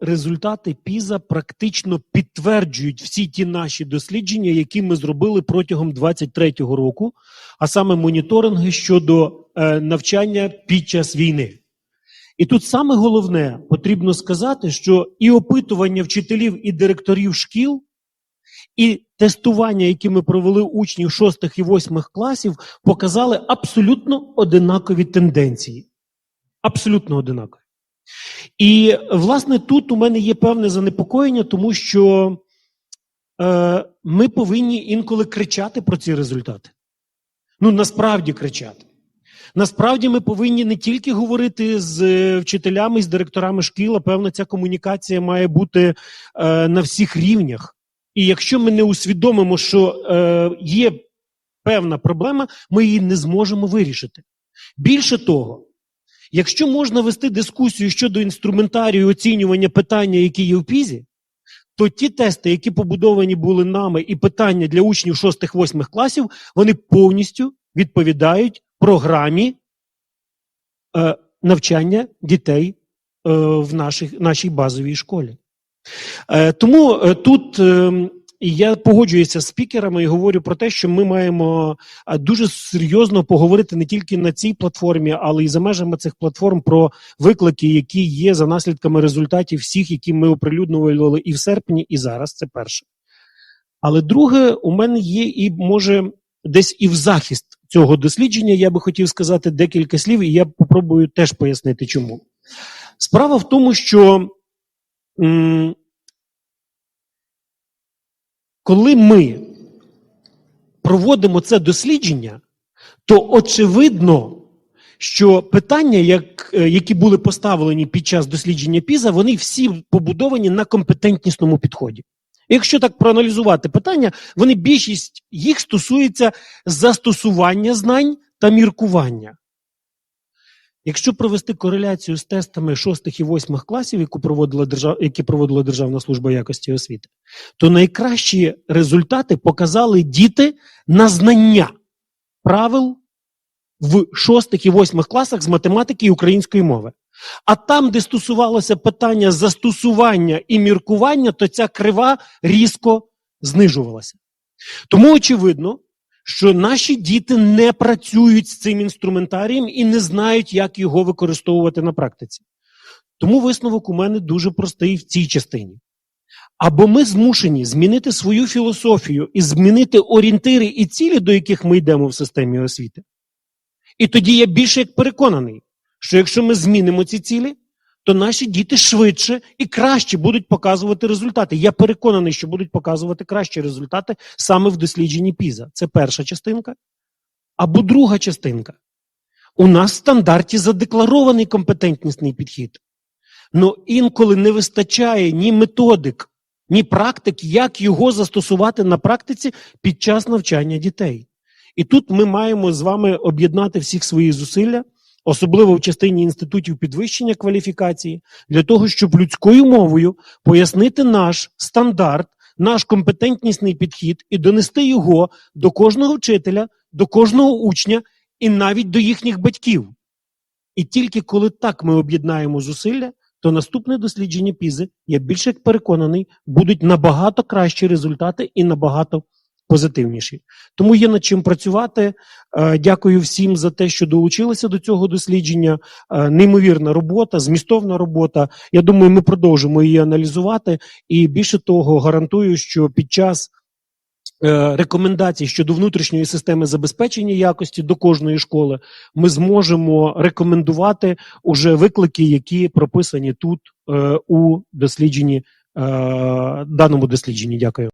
результати ПІЗа практично підтверджують всі ті наші дослідження, які ми зробили протягом 23-го року, а саме моніторинги щодо е, навчання під час війни. І тут саме головне потрібно сказати, що і опитування вчителів і директорів шкіл, і тестування, які ми провели учнів 6 і 8 класів, показали абсолютно одинакові тенденції. Абсолютно одинакові. І, власне, тут у мене є певне занепокоєння, тому що е, ми повинні інколи кричати про ці результати. Ну, насправді кричати. Насправді ми повинні не тільки говорити з е, вчителями, з директорами шкіл, а певно, ця комунікація має бути е, на всіх рівнях. І якщо ми не усвідомимо, що е, є певна проблема, ми її не зможемо вирішити. Більше того, якщо можна вести дискусію щодо інструментарію оцінювання питання, які є в ПІЗі, то ті тести, які побудовані були нами, і питання для учнів 6-8 класів, вони повністю відповідають програмі е, навчання дітей е, в наших, нашій базовій школі. Е, тому е, тут е, я погоджуюся з спікерами і говорю про те, що ми маємо дуже серйозно поговорити не тільки на цій платформі, але й за межами цих платформ про виклики, які є за наслідками результатів всіх, які ми оприлюднювали і в серпні, і зараз. Це перше. Але друге, у мене є і може десь і в захист цього дослідження я би хотів сказати декілька слів, і я попробую теж пояснити, чому. Справа в тому, що коли ми проводимо це дослідження, то очевидно, що питання, як, е, які були поставлені під час дослідження ПІЗа, вони всі побудовані на компетентнісному підході. Якщо так проаналізувати питання, вони більшість їх стосується застосування знань та міркування. Якщо провести кореляцію з тестами 6 і 8 класів, яку проводила держав... які проводила Державна служба якості освіти, то найкращі результати показали діти на знання правил в 6 і 8 класах з математики і української мови. А там, де стосувалося питання застосування і міркування, то ця крива різко знижувалася. Тому очевидно, що наші діти не працюють з цим інструментарієм і не знають, як його використовувати на практиці. Тому висновок у мене дуже простий в цій частині. Або ми змушені змінити свою філософію і змінити орієнтири і цілі, до яких ми йдемо в системі освіти. І тоді я більше як переконаний, що якщо ми змінимо ці цілі, то наші діти швидше і краще будуть показувати результати. Я переконаний, що будуть показувати кращі результати саме в дослідженні ПІЗа. Це перша частинка. Або друга частинка. У нас в стандарті задекларований компетентнісний підхід. Но інколи не вистачає ні методик, ні практик, як його застосувати на практиці під час навчання дітей. І тут ми маємо з вами об'єднати всіх свої зусилля, особливо в частині інститутів підвищення кваліфікації, для того, щоб людською мовою пояснити наш стандарт, наш компетентнісний підхід і донести його до кожного вчителя, до кожного учня і навіть до їхніх батьків. І тільки коли так ми об'єднаємо зусилля, то наступне дослідження ПІЗи, я більше як переконаний, будуть набагато кращі результати і набагато позитивніші. Тому є над чим працювати. Е, Дякую всім за те, що долучилися до цього дослідження. Е, Неймовірна робота, змістовна робота. Я думаю, ми продовжимо її аналізувати. І більше того, гарантую, що під час е, рекомендацій щодо внутрішньої системи забезпечення якості до кожної школи ми зможемо рекомендувати уже виклики, які прописані тут у дослідженні, даному дослідженні. Дякую.